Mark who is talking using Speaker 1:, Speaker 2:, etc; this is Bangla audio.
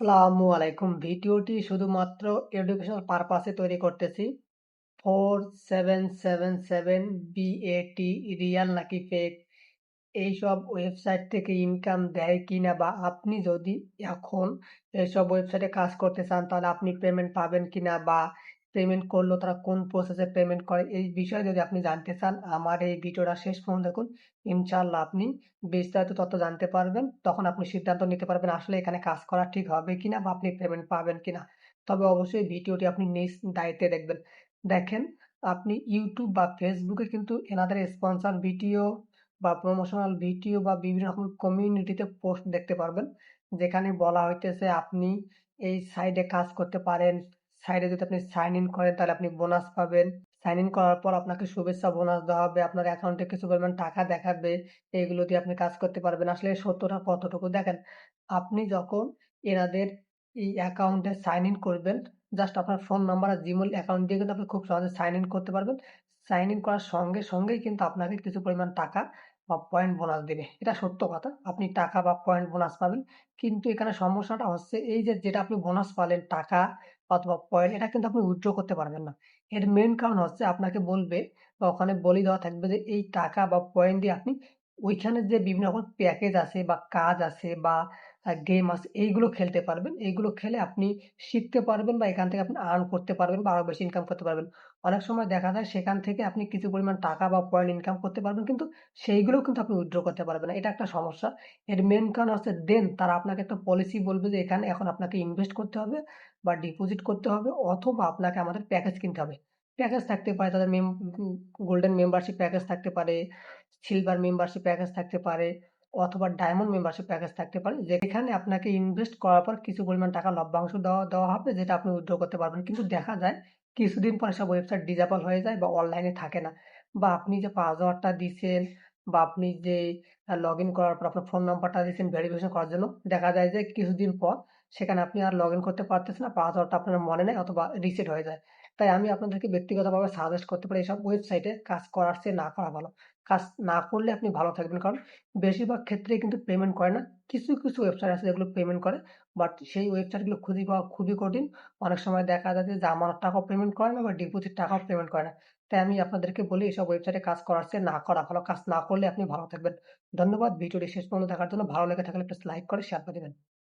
Speaker 1: আসসালামু আলাইকুম। ভিডিওটি শুধুমাত্র এডুকেশনাল পারপাসে তৈরি করতেছি। Four seven seven seven BAT real নাকি ফেক এইসব ওয়েবসাইট থেকে ইনকাম দেয় কি না বা আপনি যদি এখন এইসব ওয়েবসাইটে কাজ করতে চান, তাহলে আপনি পেমেন্ট পাবেন কি না বা পেমেন্ট করল, তারা কোন প্রসেসে পেমেন্ট করে, এই বিষয়ে যদি আপনি জানতে চান, আমার এই ভিডিওটা শেষ পর্যন্ত দেখুন। ইনশাল্লাহ আপনি বিস্তারিত তথ্য জানতে পারবেন, তখন আপনি সিদ্ধান্ত নিতে পারবেন আসলে এখানে কাজ করা ঠিক হবে কিনা বা আপনি পেমেন্ট পাবেন কিনা। তবে অবশ্যই ভিডিওটি আপনি নিজ দায়িত্বে দেখবেন। দেখেন, আপনি ইউটিউব বা ফেসবুকে কিন্তু এনাদের স্পন্সর ভিডিও বা প্রমোশনাল ভিডিও বা বিভিন্ন রকম কমিউনিটিতে পোস্ট দেখতে পারবেন, যেখানে বলা হইতেছে আপনি এই সাইডে কাজ করতে পারেন। সাইডে যদি আপনি সাইন ইন করেন, তাহলে আপনি বোনাস পাবেন। সাইন ইন করার পর আপনাকে শুভেচ্ছা বোনাস দেওয়া হবে। আপনার অ্যাকাউন্টে কিছু পরিমাণ টাকা দেখাবে। এইগুলো দিয়ে আপনি কাজ করতে পারবেন। আসলে সত্যটা কতটুকু? দেখেন, আপনি যখন এনাদের এই অ্যাকাউন্টে সাইন ইন করবেন জাস্ট আপনার ফোন নাম্বার আর জিমেল অ্যাকাউন্ট দিয়ে কিন্তু আপনি খুব সহজে সাইন ইন করতে পারবেন। সাইন ইন করার সঙ্গে সঙ্গেই কিন্তু আপনাকে কিছু পরিমাণ টাকা বা পয়েন্ট বোনাস দেবে এটা সত্য কথা, আপনি টাকা বা পয়েন্ট বোনাস পাবেন। কিন্তু এখানে সমস্যাটা হচ্ছে এই যে, যেটা আপনি বোনাস পালেন, টাকা অথবা পয়েন্ট এটা কিন্তু আপনি উইথড্র করতে পারবেন না। এর মেন কারণ হচ্ছে আপনাকে বলবে বা ওখানে বলে দেওয়া থাকবে যে, এই টাকা বা পয়েন্ট দিয়ে আপনি ওইখানে যে বিভিন্ন রকম প্যাকেজ আছে বা কাজ আছে বা গেম আছে, এইগুলো খেলতে পারবেন। এইগুলো খেলে আপনি শিখতে পারবেন বা এখান থেকে আপনি আর্ন করতে পারবেন বা আরও বেশি ইনকাম করতে পারবেন। অনেক সময় দেখা যায় সেখান থেকে আপনি কিছু পরিমাণ টাকা বা পয়েন্ট ইনকাম করতে পারবেন কিন্তু সেইগুলোও কিন্তু আপনি উইথড্র করতে পারবেন না। এটা একটা সমস্যা। এর মেন কারণ হচ্ছে দেন তারা আপনাকে একটা পলিসি বলবে যে এখানে এখন আপনাকে ইনভেস্ট করতে হবে বা ডিপোজিট করতে হবে অথবা আপনাকে আমাদের প্যাকেজ কিনতে হবে। প্যাকেজ থাকতে পারে, তাদের মেম, গোল্ডেন মেম্বারশিপ প্যাকেজ থাকতে পারে, সিলভার মেম্বারশিপ প্যাকেজ থাকতে পারে, অথবা ডায়মন্ড মেম্বারশিপ প্যাকেজ থাকতে পারে, যেখানে আপনাকে ইনভেস্ট করার পর কিছু পরিমাণ টাকা লভ্যাংশ দেওয়া দেওয়া হবে, যেটা আপনি উইথড্র করতে পারবেন। কিন্তু দেখা যায়, কিছুদিন পর সব ওয়েবসাইট ডিজেবল হয়ে যায় বা অনলাইনে থাকে না। বা আপনি যে পাসওয়ার্ডটা দিচ্ছেন বা আপনি যে লগ ইন করার পর আপনার ফোন নাম্বারটা দিচ্ছেন ভেরিফিকেশন করার জন্য, দেখা যায় যে কিছুদিন পর সেখানে আপনি আর লগ ইন করতে পারতেছেন না, পাসওয়ার্ডটা আপনার মনে নেই অথবা রিসেট হয়ে যায়। তাই আমি আপনাদেরকে ব্যক্তিগতভাবে সাজেস্ট করতে পারি এইসব ওয়েবসাইটে কাজ করার চেয়ে না করা ভালো। কাজ না করলে আপনি ভালো থাকবেন কারণ বেশিরভাগ ক্ষেত্রে কিন্তু পেমেন্ট করে না। কিছু কিছু ওয়েবসাইট আছে যেগুলো পেমেন্ট করে বাট সেই ওয়েবসাইটগুলো খুঁজে পাওয়া খুবই কঠিন। অনেক সময় দেখা যায় যে জামানত টাকাও পেমেন্ট করে না বা ডিপোজিট টাকাও পেমেন্ট করে না। তাই আমি আপনাদেরকে বলি এসব ওয়েবসাইটে কাজ করার চেয়ে না করা ভালো। কাজ না করলে আপনি ভালো থাকবেন। ধন্যবাদ। ভিডিওটি শেষ পর্যন্ত দেখার জন্য ভালো লেগে থাকলে প্লিজ লাইক করে শেয়ার করে দেবেন।